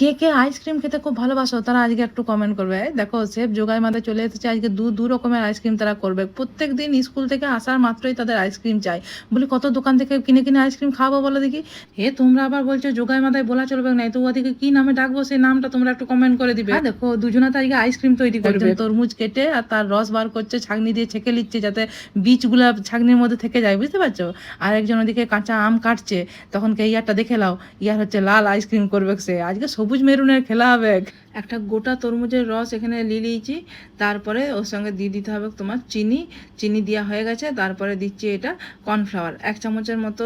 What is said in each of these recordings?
কে কে ice cream খেতে খুব ভালোবাসো তারা আজকে একটু কমেন্ট করবে। দেখো শেফ যোগাই মাথায় চলে এসেছে। আজকে দু দু রকমের আইসক্রিম তারা করবে। প্রত্যেক দিন স্কুল থেকে আসার মাত্রই তাদের আইসক্রিম চাই। বলি কত দোকান থেকে কিনে কিনে আইসক্রিম খাব বলো দেখি? হে তোমরা আবার বলছো যোগাই মাথায় বলা চলবে না। তো ওদিকে কি নামে ডাকবো সেই নামটা তোমরা একটু কমেন্ট করে দিবে। দেখো দুজনে তো আজকে আইসক্রিম তৈরি করবে। তরমুজ কেটে আর তার রস বার করছে ছাগনি দিয়ে ছেঁকে নিচ্ছে যাতে বীজগুলা ছাগনির মধ্যে থেকে যায় বুঝতে পারছ? আর একজন ওদিকে কাঁচা আম কাটছে তখন কে ইয়ারটা দেখে লাও ইয়ার হচ্ছে লাল আইসক্রিম করবে সে। আজকে সবুজ মেরুনের খেলা হবে। একটা গোটা তরমুজের রস এখানে নিয়ে নিয়েছি। তারপরে ওর সঙ্গে দিয়ে দিতে হবে তোমার চিনি। চিনি দেওয়া হয়ে গেছে, তারপরে দিচ্ছি এটা কর্নফ্লাওয়ার এক চামচের মতো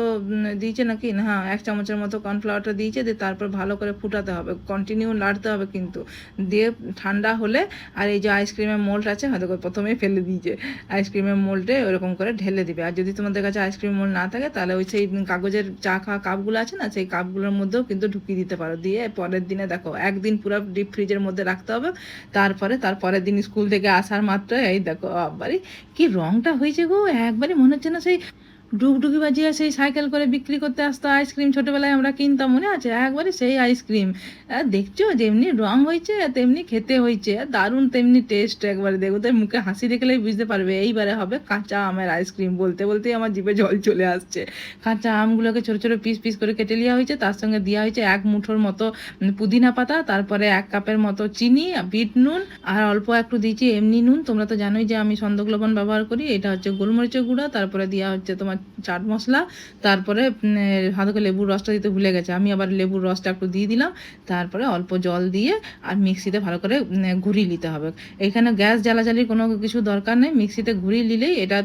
দিয়েছে নাকি? হ্যাঁ এক চামচের মতো কর্নফ্লাওয়ারটা দিয়েছে, দিয়ে তারপর ভালো করে ফুটাতে হবে। কন্টিনিউ নাড়তে হবে কিন্তু। দিয়ে ঠান্ডা হলে, আর এই যে আইসক্রিমের মোল্ড আছে, হয়তো করে প্রথমেই ফেলে দিয়েছে। আইসক্রিমের মোল্ডে ওরকম করে ঢেলে দিবে। আর যদি তোমাদের কাছে আইসক্রিম মোল্ড না থাকে, তাহলে ওই সেই কাগজের চা খাওয়া কাপগুলো আছে না, সেই কাপগুলোর মধ্যেও কিন্তু ঢুকিয়ে দিতে পারো। দিয়ে পরের দিনে দেখো, একদিন পুরো ডিপ ফ্রিজের মধ্যে রাখতে হবে, তারপরে, তারপরের দিন স্কুল থেকে আসার মাত্র এই দেখো আবারই কি রংটা হয়েছে গো, একবারে মনে হচ্ছে না সেই ডুগডুগি বাজিয়ে সেই সাইকেল করে বিক্রি করতে আসতো আইসক্রিম। ছোটবেলায় আমরা কিনতাম, মনে আছে? একবারে সেই আইসক্রিম। দেখছ যেমনি রং হয়েছে, তেমনি খেতে হয়েছে। দারুণ তেমনি টেস্ট একবারে। দেখো তাই মুখে হাসি দেখলেই বুঝতে পারবে, এইবারে হবে কাঁচা আমের আইসক্রিম বলতে, বলতেই আমার জিভে জল চলে আসছে। কাঁচা আমগুলোকে ছোট ছোট পিস পিস করে কেটে নেওয়া হয়েছে, তার সঙ্গে দেওয়া হয়েছে এক মুঠোর মতো পুদিনা পাতা, তারপরে এক কাপের মতো চিনি, বিট নুন, আর অল্প একটু দিয়েছি এমনি নুন। তোমরা তো জানোই যে আমি সন্দক লবণ ব্যবহার করি, এটা হচ্ছে গোলমরিচের গুঁড়া, তারপরে দেওয়া হচ্ছে তোমার চাট মশলা, তারপরে হাতকে লেবুর রসটা দিতে ভুলে গেছে। আমি আবার লেবুর রসটা একটু দিয়ে দিলাম, তারপরে অল্প জল দিয়ে আর মিক্সিতে ভালো করে ঘুরিয়ে নিতে হবে। এখানে গ্যাস জ্বালাজালির কোনো কিছু দরকার নেই, মিক্সিতে ঘুরিয়ে নিলেই এটা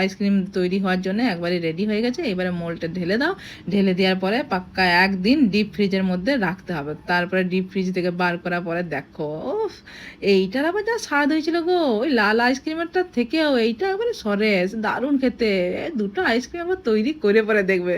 আইসক্রিম তৈরি হওয়ার জন্য একবারে রেডি হয়ে গেছে। এবারে মোলটা ঢেলে দাও। ঢেলে দেওয়ার পরে পাক্কা একদিন ডিপ ফ্রিজের মধ্যে রাখতে হবে। তারপরে ডিপ ফ্রিজ থেকে বার করার পরে দেখো ওফ এইটার আবার যা স্বাদ হয়েছিল গো। ওই লাল আইসক্রিমেরটা থেকেও এইটা একবারে সরেস, দারুণ খেতে। এ দুটো আইসক্রিম আবার তৈরি করে পরে দেখবে।